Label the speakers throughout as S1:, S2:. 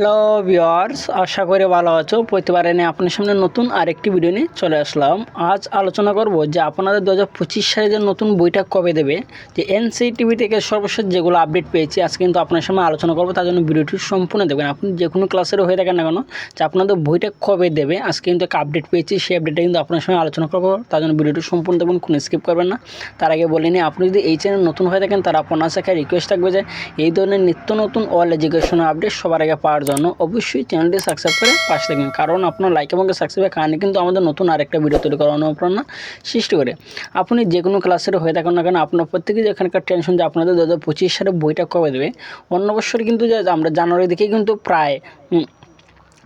S1: Hello viewers আশা করি ভালো আছো। প্রতিবারে নিয়ে আপনার সামনে নতুন আরেকটি ভিডিও নিয়ে চলে আসলাম। আজ আলোচনা করব যে আপনাদের দু হাজার পঁচিশ সালে যে নতুন বইটা কবে দেবে, যে এনসিটিভি থেকে সর্বশেষ যেগুলো আপডেট পেয়েছি, আজকে কিন্তু আপনার সামনে আলোচনা করব, তার জন্য ভিডিওটি সম্পূর্ণ দেখবেন। আপনি যে কোনো ক্লাসেরও হয়ে থাকেন না কেন, যে আপনাদের বইটা কবে দেবে, আজকে কিন্তু একটা আপডেট পেয়েছি, সেই আপডেটটা কিন্তু আপনার সঙ্গে আলোচনা করব, তার জন্য ভিডিওটি সম্পূর্ণ দেখবেন, কোনো স্কিপ করবেন না। তার আগে বলে নিই, আপনি যদি এই চ্যানেল নতুন হয়ে থাকেন তারা আপনার সাথে রিকোয়েস্ট থাকবে যে, এই ধরনের নিত্য নতুন অল এডুকেশন আপডেট সবার আগে পাওয়ার জন্য অবশ্যই চ্যানেলটি সাবস্ক্রাইব করে পাশে থাকবেন। কারণ আপনার লাইক এবং সাবস্ক্রাইবের কারণে কিন্তু আমাদের নতুন আরেকটা ভিডিও তৈরি করার অনুপ্রেরণা সৃষ্টি করে। আপনি যে কোনো ক্লাসের হয়ে থাকেন না কেন, আপনার প্রত্যেকে এখানকার টেনশন যে আপনাদের দু হাজার পঁচিশ সালে বইটা কবে দেবে, অন্য বছর কিন্তু যে আমরা জানুয়ারি দিকে কিন্তু প্রায়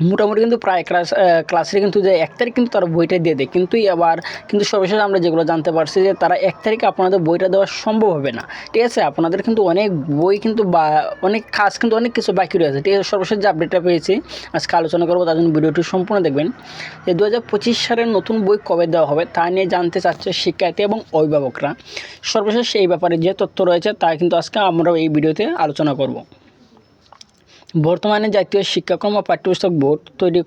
S1: মোটামুটি কিন্তু প্রায় ক্লাস ক্লাসের কিন্তু যে এক তারিখ কিন্তু তারা বইটা দিয়ে দেয়। কিন্তু এবার কিন্তু সর্বশেষ আমরা যেগুলো জানতে পারছি যে তারা এক তারিখে আপনাদের বইটা দেওয়া সম্ভব হবে না। ঠিক আছে? আপনাদের কিন্তু অনেক বই কিন্তু বা অনেক কাজ কিন্তু অনেক কিছু বাকি রয়েছে। ঠিক আছে? সর্বশেষ যে আপডেটটা পেয়েছি, আজকে আলোচনা করব, তার জন্য ভিডিওটি সম্পূর্ণ দেখবেন। যে দু হাজার পঁচিশ সালের নতুন বই কবে দেওয়া হবে, তা নিয়ে জানতে চাচ্ছে শিক্ষার্থী এবং অভিভাবকরা। সর্বশেষ এই ব্যাপারে যে তথ্য রয়েছে, তা কিন্তু আজকে আমরা এই ভিডিওতে আলোচনা করব। বর্তমানে জাতীয় শিক্ষাক্রম ও পাঠ্যপুস্তক বোর্ড তৈরি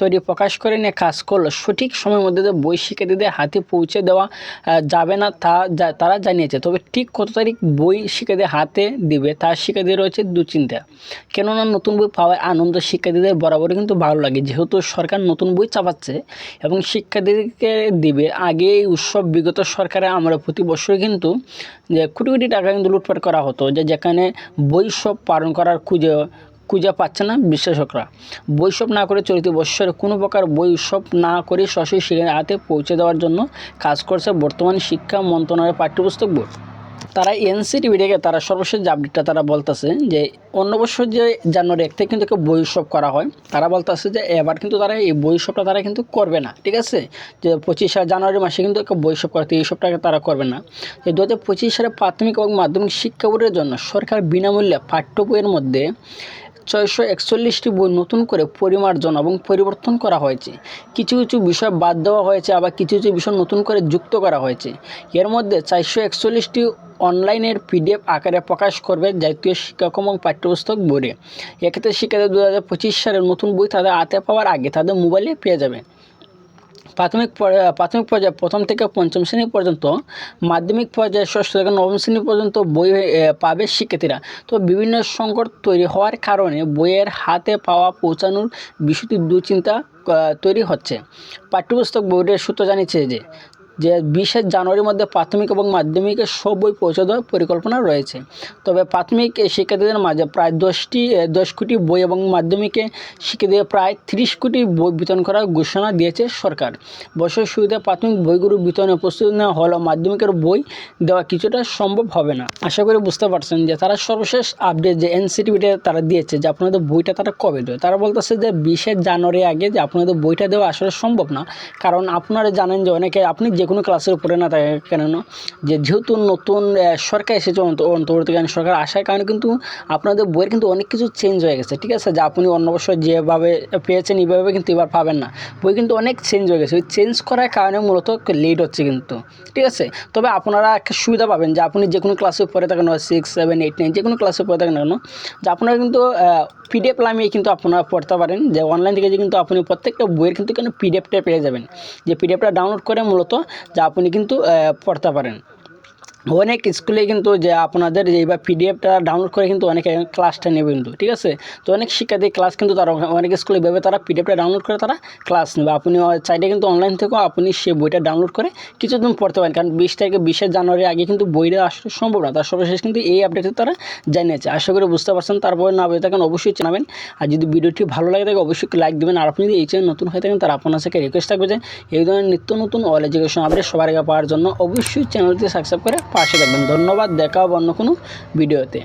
S1: তৈরি প্রকাশ করে নিয়ে কাজ করল। সঠিক সময়ের মধ্যে যে বই শিক্ষার্থীদের হাতে পৌঁছে দেওয়া যাবে না তা তারা জানিয়েছে। তবে ঠিক কত তারিখ বই শিক্ষার্থীদের হাতে দিবে, তা শিক্ষার্থীদের রয়েছে দুশ্চিন্তা। কেননা নতুন বই পাওয়ার আনন্দ শিক্ষার্থীদের বরাবরই কিন্তু ভালো লাগে। যেহেতু সরকার নতুন বই চাপাচ্ছে এবং শিক্ষার্থীদেরকে দিবে, আগে এই উৎসব বিগত সরকারে আমরা প্রতি বছরই কিন্তু, যে কোটি কোটি টাকা কিন্তু লুটপাট করা হতো, যে যেখানে বই সব পালন করার খুঁজে খুঁজে পাচ্ছে না বিশ্লেষকরা। বৈষব না করে চলিত বৎসরে কোনো প্রকার বৈষব না করে সরাসরি সেখানে হাতে পৌঁছে দেওয়ার জন্য কাজ করছে বর্তমান শিক্ষা মন্ত্রণালয়ের পাঠ্যপুস্তক বোর্ড। তারা এনসিটিভি থেকে তারা সর্বশেষ যে আপডেটটা তারা বলতেছে যে, অন্য বছর যে জানুয়ারি এক থেকে কিন্তু বই করা হয়। তারা বলতেছে যে, এবার কিন্তু তারা এই উৎসবটা তারা কিন্তু করবে না, ঠিক আছে? যে পঁচিশ জানুয়ারি মাসে কিন্তু একটা উৎসব করতে এই সবটাকে তারা করবে না। যে দু হাজার পঁচিশ সালে প্রাথমিক এবং মাধ্যমিক শিক্ষা বোর্ডের জন্য সরকার বিনামূল্যে পাঠ্য বইয়ের মধ্যে ছয়শো একচল্লিশটি বই নতুন করে পরিমার্জন এবং পরিবর্তন করা হয়েছে। কিছু কিছু বিষয় বাদ দেওয়া হয়েছে, আবার কিছু কিছু বিষয় নতুন করে যুক্ত করা হয়েছে। এর মধ্যে চারশো একচল্লিশটি অনলাইনের পিডিএফ আকারে প্রকাশ করবে জাতীয় শিক্ষাক্রম এবং পাঠ্যপুস্তক বোর্ডে এক্ষেত্রে শিক্ষার্থী দু হাজার পঁচিশ সালের নতুন বই তাদের হাতে পাওয়ার আগে তাদের মোবাইলে পেয়ে যাবে। প্রাথমিক প্রাথমিক পর্যায়ে প্রথম থেকে পঞ্চম শ্রেণি পর্যন্ত, মাধ্যমিক পর্যায়ে ষষ্ঠ থেকে নবম শ্রেণি পর্যন্ত বই পাবে শিক্ষার্থীরা। তো বিভিন্ন সংকট তৈরি হওয়ার কারণে বইয়ের হাতে পাওয়া পৌঁছানোর বিষয়টি দুশ্চিন্তা তৈরি হচ্ছে। পাঠ্যপুস্তক বোর্ডের সূত্র জানিয়েছে যে যে বিশে জানুয়ারির মধ্যে প্রাথমিক এবং মাধ্যমিকের সব বই পৌঁছে দেওয়ার পরিকল্পনা রয়েছে। তবে প্রাথমিক শিক্ষার্থীদের মাঝে প্রায় দশটি দশ কোটি বই এবং মাধ্যমিকে শিক্ষার্থীদের প্রায় তিরিশ কোটি বই বিতরণ করার ঘোষণা দিয়েছে সরকার। বছর শুরুতে প্রাথমিক বইগুলো বিতরণে প্রস্তুতি নেওয়া হলেও মাধ্যমিকের বই দেওয়া কিছুটা সম্ভব হবে না। আশা করি বুঝতে পারছেন যে তারা সর্বশেষ আপডেট যে এনসিটিভিতে তারা দিয়েছে যে আপনাদের বইটা তারা কবে দেবে। তারা বলতেছে যে বিশে জানুয়ারি আগে যে আপনাদের বইটা দেওয়া আসলে সম্ভব না। কারণ আপনারা জানেন যে অনেকে, আপনি যে কোনো ক্লাসের উপরে না থাকে কেন যে যেহেতু নতুন সরকার এসেছে অন্ত- অন্তর্বর্তীকালীন সরকার আসার কারণে কিন্তু আপনাদের বইয়ের কিন্তু অনেক কিছু চেঞ্জ হয়ে গেছে, ঠিক আছে? যা আপনি অন্য বছর যেভাবে পেয়েছেন এইভাবে কিন্তু এবার পাবেন না। বই কিন্তু অনেক চেঞ্জ হয়ে গেছে, ওই চেঞ্জ করার কারণে মূলত লেট হচ্ছে কিন্তু, ঠিক আছে? তবে আপনারা একটা সুবিধা পাবেন যে আপনি যে কোনো ক্লাসে পড়ে থাকেন সিক্স সেভেন এইট নাইন যে কোনো ক্লাসে পড়ে থাকেন কেন, যে আপনারা কিন্তু পিডিএফ নামিয়ে কিন্তু আপনারা পড়তে পারেন, যে অনলাইন থেকে যে কিন্তু আপনি প্রত্যেকটা বইয়ের কিন্তু কেন পিডিএফটা পেয়ে যাবেন। যে পিডিএফটা ডাউনলোড করে মূলত যা আপনি কিন্তু পড়তে পারেন। অনেক স্কুলে কিন্তু যে আপনাদের যে এবার পিডিএফটা ডাউনলোড করে কিন্তু অনেকে ক্লাসটা নেবে কিন্তু, ঠিক আছে? তো অনেক শিক্ষার্থী ক্লাস কিন্তু তারা অনেক স্কুলে ভেবে তারা পিডিএফটা ডাউনলোড করে তারা ক্লাস নেবে। আপনি চাইলে কিন্তু অনলাইন থেকেও আপনি সেই বইটা ডাউনলোড করে কিছুদিন পড়তে পারেন। কারণ বিশ থেকে বিশে জানুয়ারি আগে কিন্তু বইটা আসলে সম্ভব না। তার সর্বশেষ কিন্তু এই আপডেটে তারা জানিয়েছে আশা করি বুঝতে পারছেন। তারপরে না বলে থাকেন অবশ্যই জানাবেন। আর যদি ভিডিওটি ভালো লাগে থাকে অবশ্যই লাইক দেবেন। আর আপনি যদি এই চ্যানেল নতুন হয়ে থাকেন তার আপনার সাথে রিকোয়েস্ট থাকবে যে, এই ধরনের নিত্য নতুন অল এডুকেশন আপডেট সবার আগে পাওয়ার জন্য অবশ্যই চ্যানেলটি সাবস্ক্রাইব করে পাশে থাকবেন। ধন্যবাদ দেখা হবে অন্য কোনো ভিডিওতে।